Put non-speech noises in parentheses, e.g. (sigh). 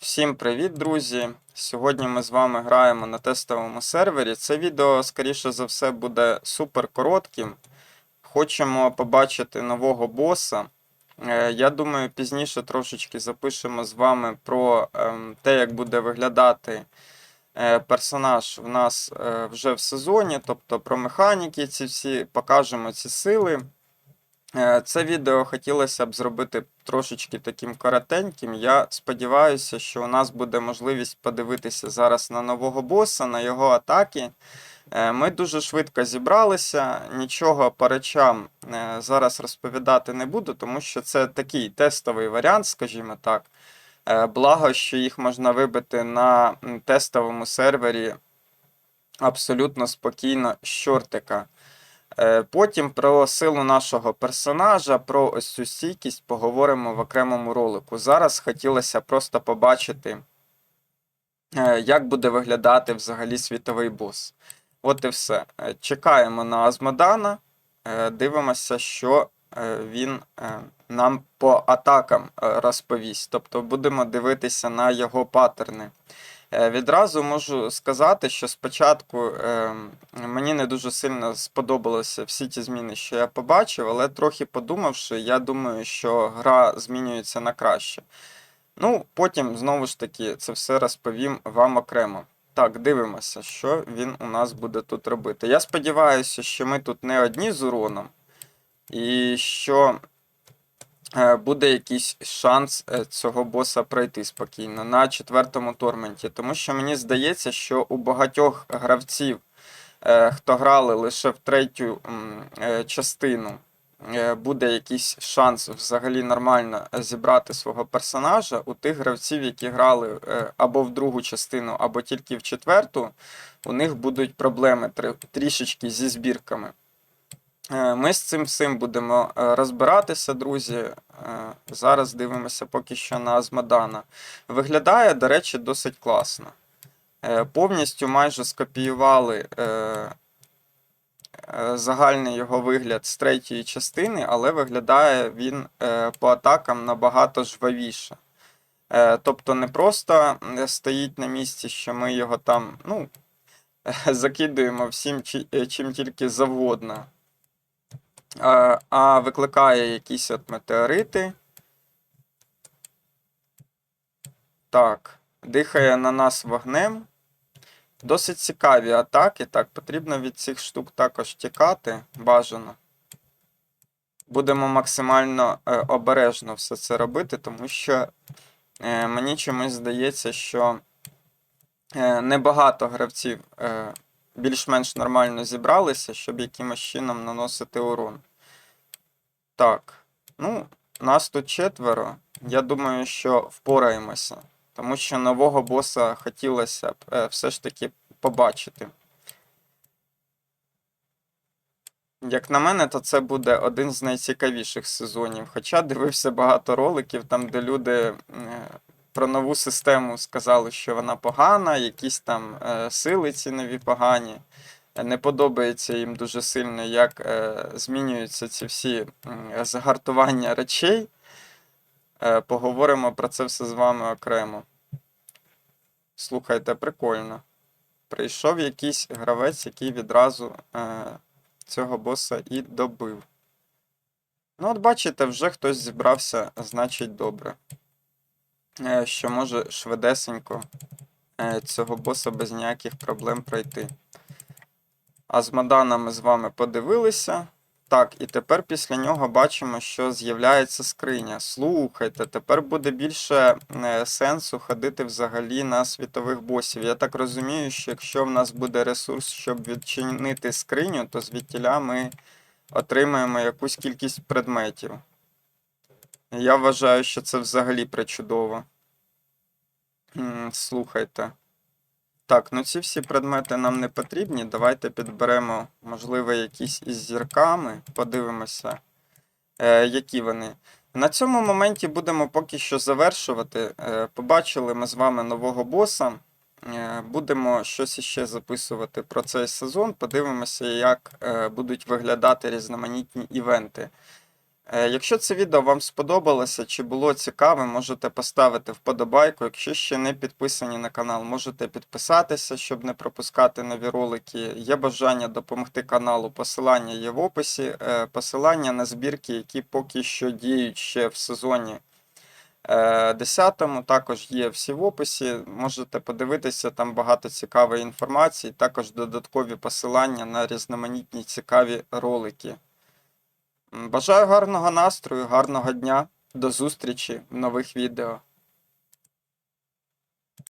Всім привіт, друзі! Сьогодні ми з вами граємо на тестовому сервері. Це відео, скоріше за все, буде супер коротким. Хочемо побачити нового боса. Е, Я думаю, пізніше трошечки запишемо з вами про ем, те, як буде виглядати е, персонаж в нас е, вже в сезоні, тобто про механіки ці всі, покажемо ці сили. Е, Це відео хотілося б зробити трошечки таким коротеньким. Я сподіваюся, що у нас буде можливість подивитися зараз на нового боса, на його атаки. Е, Ми дуже швидко зібралися, нічого по речам е, зараз розповідати не буду, тому що це такий тестовий варіант, скажімо так. Благо, що їх можна вибити на тестовому сервері абсолютно спокійно з чортика. Е, Потім про силу нашого персонажа, про ось цю стійкість поговоримо в окремому ролику. Зараз хотілося просто побачити, е, як буде виглядати взагалі світовий бос. От і все. Е, Чекаємо на Азмодана, дивимося, що він нам по атакам розповість. Тобто будемо дивитися на його паттерни. Е, Відразу можу сказати, що спочатку е, мені не дуже сильно сподобалися всі ті зміни, що я побачив, але трохи подумавши, я думаю, що гра змінюється на краще. Ну, потім знову ж таки це все розповім вам окремо. Так, дивимося, що він у нас буде тут робити. Я сподіваюся, що ми тут не одні з уроном, і що буде якийсь шанс е, цього боса пройти спокійно на четвертому торменті. Тому що мені здається, що у багатьох гравців, е, хто грали лише в третю е, частину, е, буде якийсь шанс взагалі нормально зібрати свого персонажа. У тих гравців, які грали е, або в другу частину, або тільки в четверту, у них будуть проблеми трішечки зі збірками. Е, Ми з цим всім будемо е, розбиратися, друзі. Е, Зараз дивимося поки що на Азмодана. Виглядає, до речі, досить класно. Повністю майже скопіювали загальний його вигляд з третьої частини, але виглядає він по атакам набагато жвавіше. Тобто не просто стоїть на місці, що ми його там ну, (laughs) закидуємо всім, чим тільки завгодно. А викликає якісь от метеорити. Так, дихає на нас вогнем. Досить цікаві атаки. Так, потрібно від цих штук також тікати бажано. Будемо максимально е, обережно все це робити, тому що е, мені чомусь здається, що е, небагато гравців більш-менш нормально зібралися, щоб якимось чином наносити урон. Так, ну, нас тут четверо. Я думаю, що впораємося. Тому що нового боса хотілося б е, все ж таки побачити. Як на мене, то це буде один з найцікавіших сезонів. Хоча дивився багато роликів, там, де люди про нову систему сказали, що вона погана, якісь там е, сили ці нові погані. Е, Не подобається їм дуже сильно, як е, змінюються ці всі загартування речей. Поговоримо про це все з вами окремо. Слухайте, прикольно. Прийшов якийсь гравець, який відразу е, цього боса і добив. Ну, от бачите, вже хтось зібрався, значить добре. Е, що може швидесенько е, цього боса без ніяких проблем пройти. А з Мадана ми з вами подивилися. Так, і тепер після нього бачимо, що з'являється скриня. Слухайте, тепер буде більше е, сенсу ходити взагалі на світових босів. Я так розумію, що якщо в нас буде ресурс, щоб відчинити скриню, то звідтіля ми отримаємо якусь кількість предметів. Я вважаю, що це взагалі причудово. Слухайте. Так, ну ці всі предмети нам не потрібні. Давайте підберемо, можливо, якісь із зірками. Подивимося, е, які вони. На цьому моменті будемо поки що завершувати. Е, побачили ми з вами нового боса. Е, будемо щось іще записувати про цей сезон. Подивимося, як е, будуть виглядати різноманітні івенти. Е, Якщо це відео вам сподобалося чи було цікаве, можете поставити вподобайку. Якщо ще не підписані на канал, можете підписатися, щоб не пропускати нові ролики. Є бажання допомогти каналу, посилання є в описі. Е, Посилання на збірки, які поки що діють ще в сезоні е, 10-му, також є всі в описі. Можете подивитися, там багато цікавої інформації, також додаткові посилання на різноманітні цікаві ролики. Бажаю гарного настрою, гарного дня. До зустрічі в нових відео.